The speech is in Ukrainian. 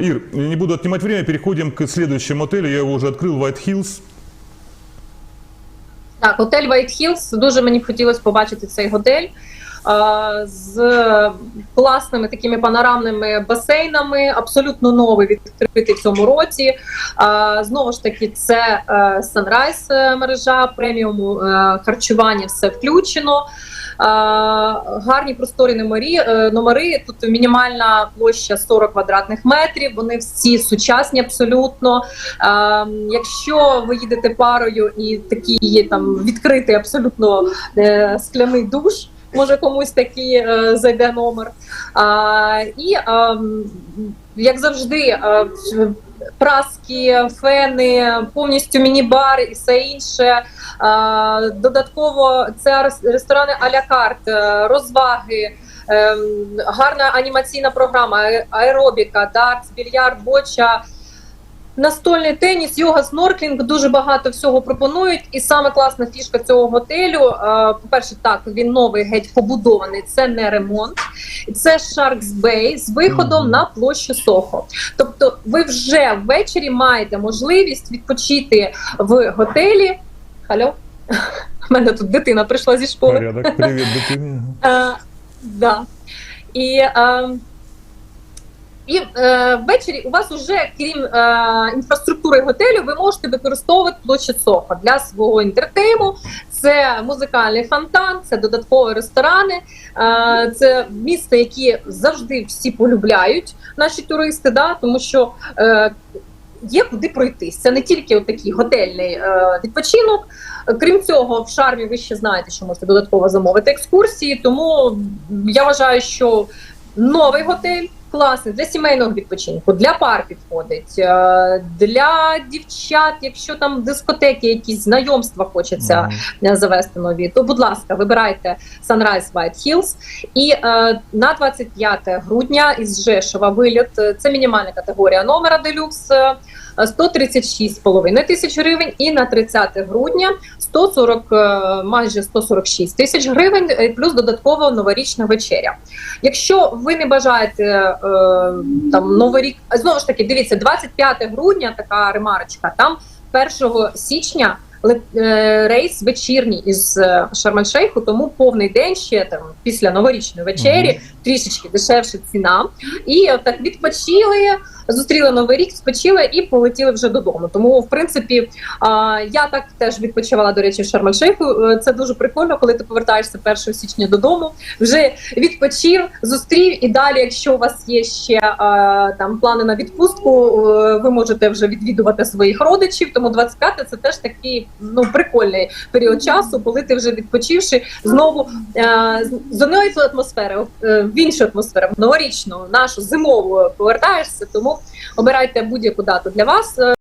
Ир, не буду отнимать время, переходим к следующему отелю. Я его уже открыл, White Hills. Так, готель White Hills. Дуже мені хотілося побачити цей готель з класними такими панорамними басейнами. Абсолютно новий відкритий в цьому році. Знову ж таки, це е, Sunrise е, мережа, преміум е, харчування, все включено. Гарні просторі номері, е, номери. Тут мінімальна площа 40 квадратних метрів. Вони всі сучасні абсолютно. Якщо ви їдете парою і такий є там відкритий абсолютно е, скляний душ. Може комусь такий е, зайде номер. А, і е, як завжди, е, праски, фени, повністю міні-бар і все інше. А, додатково це ресторани а-ля карт, е, розваги. ем, Гарна анімаційна програма, аеробіка, дартс, більярд, боча, Настольний теніс, йога, снорклінг дуже багато всього пропонують. І саме класна фішка цього готелю. е, По-перше, так він новий геть побудований. Це не ремонт, це Sharks Bay з виходом Мгм. на площу Сохо. Тобто, ви вже ввечері маєте можливість відпочити в готелі. Алло? У мене тут дитина прийшла зі школи. Порядок. Привет, дитині. Е, да. І, е, і е, ввечері у вас вже, крім е, інфраструктури готелю, ви можете використовувати площадь Сохо для свого інтертейму. Це музикальний фонтан, це додаткові ресторани, е, це місце, яке завжди всі полюбляють, наші туристи, да, тому що е, є куди пройтись. Це не тільки такий готельний е, відпочинок. Крім цього, в шармі ви ще знаєте, що можете додатково замовити екскурсії. Тому я вважаю, що новий готель класний для сімейного відпочинку, для пар підходить, е, для дівчат, якщо там дискотеки, якісь знайомства хочеться е, завести нові, то будь ласка, вибирайте Sunrise White Hills. І е, на 25 грудня із Жешова виліт. е, Це мінімальна категорія номера делюкс. е, 136,5 тисяч гривень, і на 30 грудня 140, е, майже 146 тисяч гривень, плюс додатково новорічна вечеря. Якщо ви не бажаєте там новий рік, знову ж таки, дивіться, 25 грудня, така ремарочка, там 1 січня. е, Рейс вечірній із е, Шарм-ель-Шейху, тому повний день ще там після новорічної вечері трішечки дешевша ціна. І так відпочили, зустріли новий рік, спочили і полетіли вже додому. Тому, в принципі, я так теж відпочивала, до речі, в Шарм-ель-Шейху. Е, Це дуже прикольно, коли ти повертаєшся 1 січня додому, вже відпочив, зустрів. І далі, якщо у вас є ще там плани на відпустку, е, ви можете вже відвідувати своїх родичів. Тому 25 це теж такий ну прикольний період часу, коли ти вже відпочивши знову е, з- одної атмосфери е, в іншу атмосферу, в новорічну, нашу зимову повертаєшся. Тому обирайте будь-яку дату для вас. Е,